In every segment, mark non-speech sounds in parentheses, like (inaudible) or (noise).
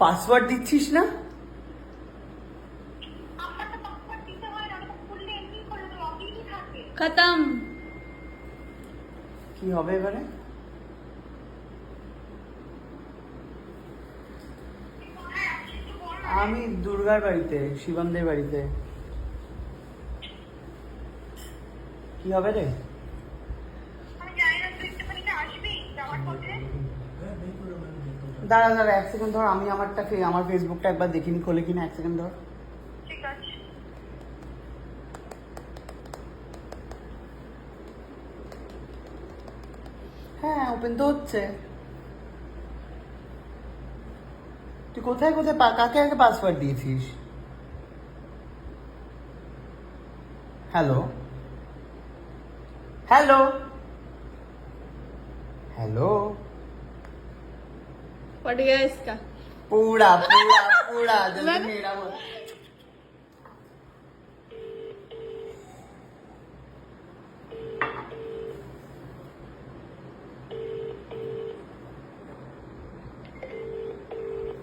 Password দিচ্ছিস না? খতম। কি হবে এবারে। আমি দুর্গার বাড়িতে শিবমদের বাড়িতে। কি হবে রে আমি জানি না তুই একটুখানি কি আসবি যাওয়ার পথে দাঁড়া দাঁড়া এক সেকেন্ড ধর আমি আমারটাকে আমার ফেসবুকটা একবার দেখিনি খোলে কিনা এক সেকেন্ড ধর। ঠিক আছে। হ্যাঁ ওপেন তো হচ্ছে। তুই কোথায় কোথায় কাকে আগে পাসওয়ার্ড দিয়েছিস? হ্যালো হ্যালো হ্যালো पड़ गया इसका। पूरा पूरा पूरा जल्दी मेरा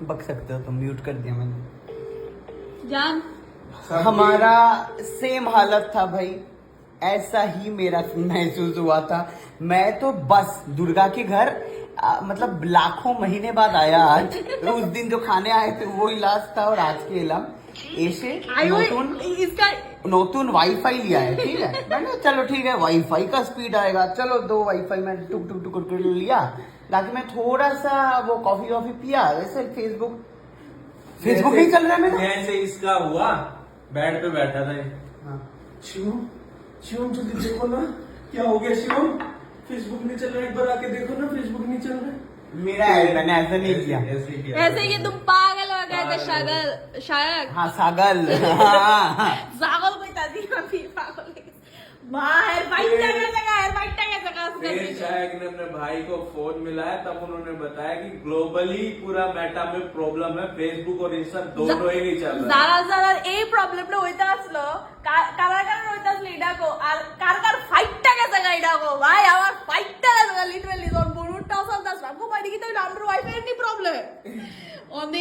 बक सकते हो तुम म्यूट कर दिया मैंने। जान। हमारा सेम हालत था भाई। ऐसा ही मेरा महसूस हुआ था। मैं तो बस दुर्गा के घर आ, मतलब लाखों महीने बाद आया आज। तो उस दिन जो खाने आए थे वो इलाज था और आज के इलाम। ऐसे नोटून इसका नोटून वाईफाई लिया है ठीक है? (laughs) मैंने चलो ठीक है वाईफाई का स्पीड आएगा। चलो दो वाईफाई मैंने टुक टुक टुक कर लिया ताकि मैं थोड़ा सा वो कॉफ़ी वॉफी पिया। वैसे फेसबुक फेसबुक ही चल रहा है मेरा? ऐसे इसका हुआ बेड पे बैठा था हाँ। शिवम शिवम जल्दी देखो ना क्या हो गया शिवम? फेसबुक नहीं चल रहा? एक बार आके देखो ना फेसबुक नहीं चल रहा? मेरा है मैंने ऐसा नहीं किया। ऐसे ये तुम पागल हो गए थे सागल शायक। हाँ सागल। (laughs) सागल को बता दी हम भी पागल बाहर वाइट टैग लगा है वाइट टैग लगा उसने शायक ने अपने भाई को फ़ोन मिलाया तब उन्होंने बताया कि ग्लोबली पूरा मेटा में प्रॉब्लम है फेसबुक और इंस्टा दोनों ही नहीं चल रहा। है जरा ए प्रॉब्लेम लो होता असलो। कारण होता असलो इडा को। कार कार फाइट टैग सगळा इडा को। भाई आवर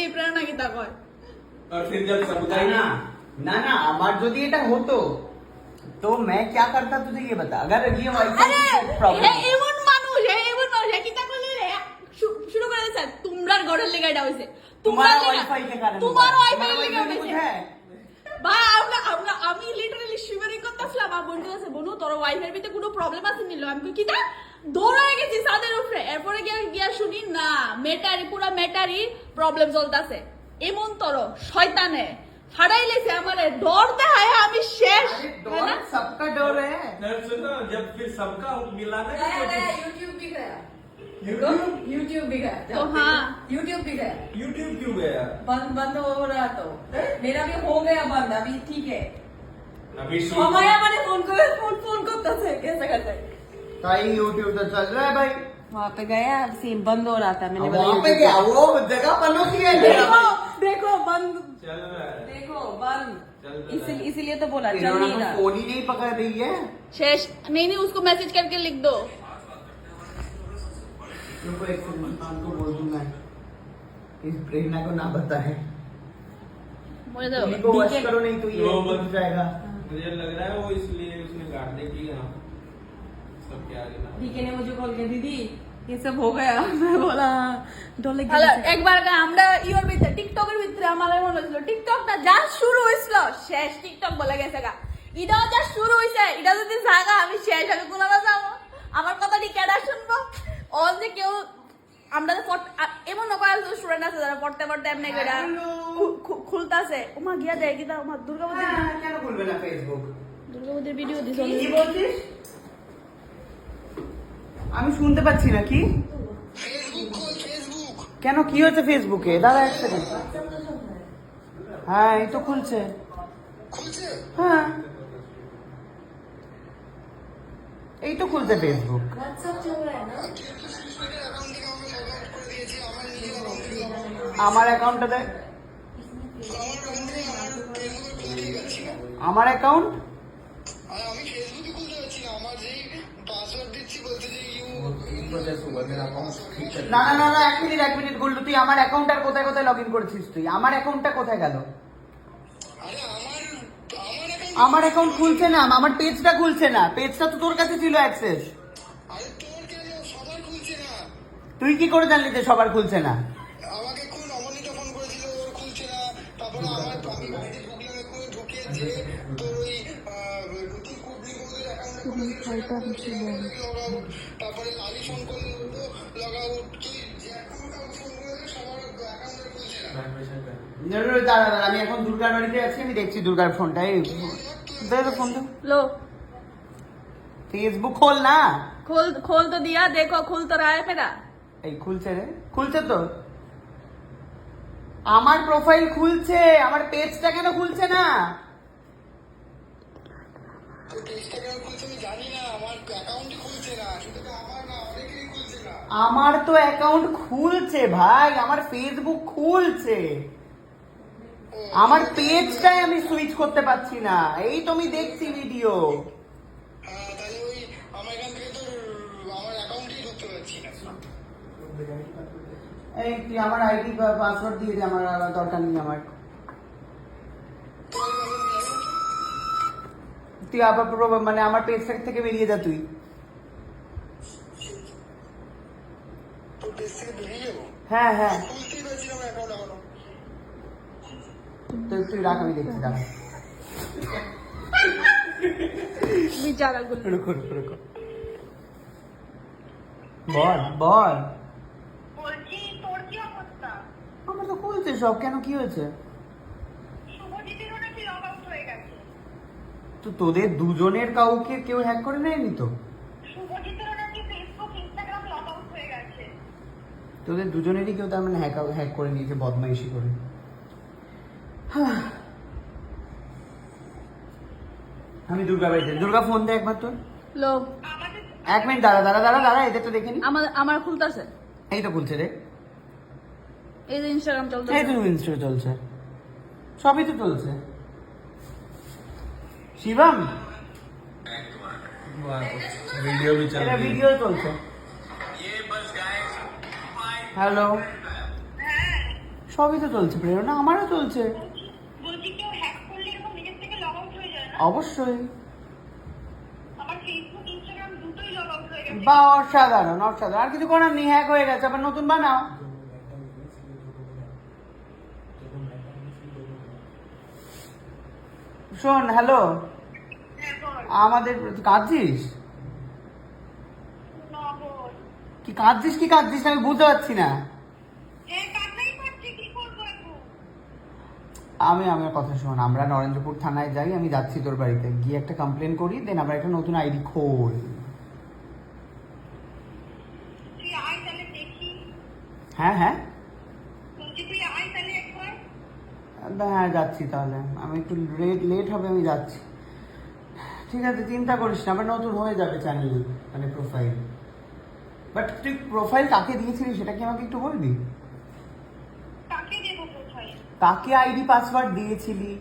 প্রবলেম অন্ধে প্রেরণা কি তা কয় और फिर जब सबका না না না না আমার যদি এটা হতো তো मैं क्या करता तुझे ये बता अगर ये আরে वाईफाई प्रॉब्लम এ এমন মানুষ এ এমন মানুষ এ কি তা করলে রে শু- শুরু করে দিছে তোমরার ঘরের লেগে এটা হইছে तुम्हारा তোমরার वाईफाई के कारण তোমার हुआ है। ওয়াইফাই तुम्हारा লেগে वाईफाई में कुछ হইছে है ভাই আমরা আমরা আমি লিটারালি শিভারিং করতেছিলাম আমার বোনকে কাছে বনু তোর ওয়াইফাই ভিতরে কোনো প্রবলেম আছে নিল আমি কই, কি তা দৌড়ায় গেছি ছাদের উপরে এরপরে গিয়ে গিয়া শুনি না মেটারি পুরা মেটারি প্রবলেম চলতেছে এমন তোর শয়তানে ফাড়াই লেছে আমারে ডর দেখায় আমি শেষ তাই না? डर सबका डर है नहीं, सुनो जब फिर सबका मिला ना गया कि गया मुझे- यूट्यूब भी गया यूट्यूब यूट्यूब भी गया तो हाँ। यूट्यूब भी गया यूट्यूब क्यों गया बंद बंद हो रहा तो मेरा भी हो गया बंद अभी ठीक है अभी हमारा मैंने फोन को फोन फोन करता था कैसे करते भाई यूट्यूब तो चल रहा है भाई। वहाँ पे गया सिम बंद हो रहा था मैंने वहाँ पे वो जगह पनोती है देखो देखो बंद। चल रहा है। देखो बंद। चल तो इसी- रहा है। इसीलिए तो बोला चल नहीं तो रहा। फ़ोन ही नहीं पकड़ रही है। শেষ नहीं नहीं उसको मैसेज करके लिख दो। रुको एक को बोल दूँगा। इस प्रेरणा को ना बताए। तुम वश करो नहीं तो ये जाएगा। मुझे लग रहा है वो इसलिए उसने काट दे की हाँ सबके आगे ना डीके ने मुझे कॉल किया दीदी ये सब हो गया मैं बोला डर लग হ্যালো गया একবার আগে আমরা ইওর ভিতরে টিকটকের ভিতরে আমার মনে হয়েছিল টিকটকটা যা শুরু হয়েছিল শেষ টিকটক বলে গেছে গা এটাও যা শুরু হয়েছে এটা যদি জাগা আমি শেষ আমি কোনারা যাবো আমার কথাটি কেডা শুনবো অল যে কেউ আমরা তো পড়- আ- এমন কয়েকজন স্টুডেন্ট আছে যারা পড়তে পড়তে এমনি করে খুলতাছে ওমা গিয়া দেয় কি ওমা দুর্গাপতি হ্যাঁ, কেন খুলবে না ফেসবুক দুর্গাপতির ভিডিও দিছে কি বলছিস আমি শুনতে পাচ্ছি না কি? কেন কি হচ্ছে ফেসবুকে? দাঁড়া এক সেকেন্ড হ্যাঁ এই তো খুলছে। হ্যাঁ। এই তো খুলছে ফেসবুক। আমার অ্যাকাউন্টটা দেখ আমার অ্যাকাউন্ট? আর আমি ফেসবুকে খুলতে পারছি না। আমার যেই পাসওয়ার্ড দিচ্ছি বলতে যে ইউ না না না এক মিনিট এক মিনিট গুল্লু তুই আমার অ্যাকাউন্টটার কোথায় কোথায় লগ ইন করেছিস তুই? আমার অ্যাকাউন্টটা কোথায় গেল? আমার অ্যাকাউন্ট খুলছে না আমার পেজটা খুলছে না। পেজটা তো তোর কাছে ছিল অ্যাক্সেস তুই কি করে জানলি যে সবার খুলছে না? তারপরে লালি আমি এখন দুর্গার আছি আমি দেখছি দুর্গার ফোনটাই ফোন লো। ফেসবুক খোল না। খোল খোল তো দিয়া দেখো তো রায় এই খুলছে রে। খুলছে তো? আমার প্রোফাইল খুলছে আমার পেজটা কেন খুলছে না? আমার তো অ্যাকাউন্ট খুলছে ভাই, আমার ফেসবুক খুলছে। আমার পেজটাই আমি সুইচ করতে পারছি না। এই তো আমি দেখছি ভিডিও আমার আইডি পাসওয়ার্ড দিয়ে দে, আমার দরকার নেই আমার। তুই আবার মানে আমার পেজ থেকে বেরিয়ে যা তুই। হ্যাঁ হ্যাঁ। তুই রাখ আমি দেখছি দাঁড়া। (laughs) বল। বল। আমার তো খুলছে সব কেন কি হয়েছে? তো তোদের দুজনের কাউকে কেউ হ্যাক করে নেয়নি তো? শুভজিতেরও নাকি ফেসবুক ইনস্টাগ্রাম লগ আউট হয়ে গেছে। তোদের দুজনেরই কেউ তার মানে হ্যাক হ্যাক করে নিয়েছে বদমাইশি করে। আমি দুর্গা বাড়িতে দুর্গা ফোন দে একবার তোর। আমাদের এক মিনিট দাঁড়া দাঁড়া দাঁড়া দাঁড়া এদের তো দেখে নি। আমার আমার খুলতাছে। এই তো খুলছে রে। এই যে ইনস্টাগ্রাম চলছে এই তো ইনস্টা চলছে। সবই তো চলছে। শিবম वीडियो भी चल এটা रही है ভিডিও চলছে হ্যালো হ্যাঁ সবই তো চলছে প্রেরণা আমারও চলছে বলছি কেউ হ্যাক করলে এরকম নিজের থেকে লগ আউট হয়ে যায় না অবশ্যই আমার ফেসবুক ইনস্টাগ্রাম দুটোই লগ আউট হয়ে গেছে বা অসাধারণ অসাধারণ আর কিছু করার নেই হ্যাক হয়ে গেছে আবার নতুন বানাও শোন হ্যালো হ্যাঁ বল আমাদের কাঁদছিস? কি কাঁদছিস কি কাঁদছিস? আমি বুঝতে পারছি না। আমি আমার কথা শোন আমরা নরেন্দ্রপুর থানায় যাই আমি যাচ্ছি তোর বাড়িতে। গিয়ে একটা কমপ্লেন করি দেন আমরা একটা নতুন আইডি খোল। হ্যাঁ হ্যাঁ? হ্যাঁ যাচ্ছি তাহলে। আমি একটু লেট লেট হবে আমি যাচ্ছি। ঠিক আছে চিন্তা করিস না আবার নতুন হয়ে যাবে চ্যানেল মানে প্রোফাইল বাট তুই প্রোফাইল কাকে দিয়েছিলি সেটা কি আমাকে একটু বলবি কাকে আইডি পাসওয়ার্ড দিয়েছিলি?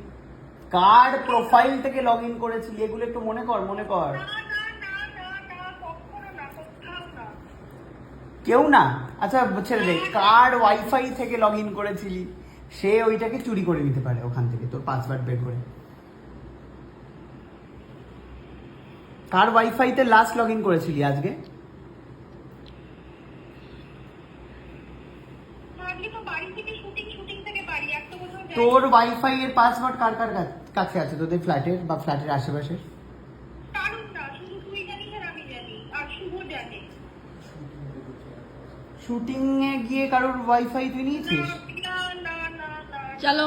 কার প্রোফাইল থেকে লগ ইন করেছিলি? এগুলো একটু মনে কর মনে কর। কেউ না? আচ্ছা ছেড়ে দে কার ওয়াইফাই থেকে লগ ইন করেছিলি? সে ওইটাকে চুরি করে নিতে পারে ওখান থেকে তোর পাসওয়ার্ড বের করে। কার ওয়াইফাইতে লাস্ট লগ ইন করেছিলি আজকে? তোর ওয়াইফাই এর পাসওয়ার্ড কার কার কাছে আছে? তোদের ফ্ল্যাটের বা ফ্ল্যাটের আশেপাশে কারণ না শুধু তুই জানিস আর আমি জানি আর শুভ জানে। শুটিং এ গিয়ে কারোর ওয়াইফাই তুই নিয়েছিস? চলো चलो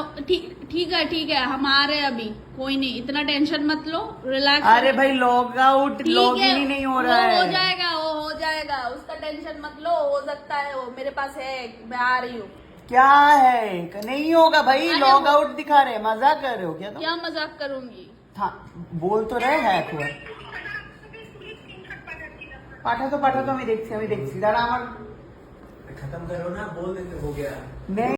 ठीक ठीक है ठीक है हम आ रहे हैं अभी कोई नहीं इतना टेंशन मत लो रिलैक्स अरे भाई लॉग आउट ठीक लॉग है इन ही नहीं हो रहा वो हो है जाएगा वो हो जाएगा उसका टेंशन मत लो हो सकता है वो मेरे पास है मैं आ रही हूँ क्या है नहीं होगा भाई अरे लॉग वो- आउट दिखा रहे मजाक कर रहे हो क्या तुम क्या मजाक करूंगी था बोल तो रहे হ্যাক हुआ পাঠাতো পাঠাতো আমি দেখছি আমি দেখছি দাঁড়া আমার खत्म करो ना बोल देते हो गया नहीं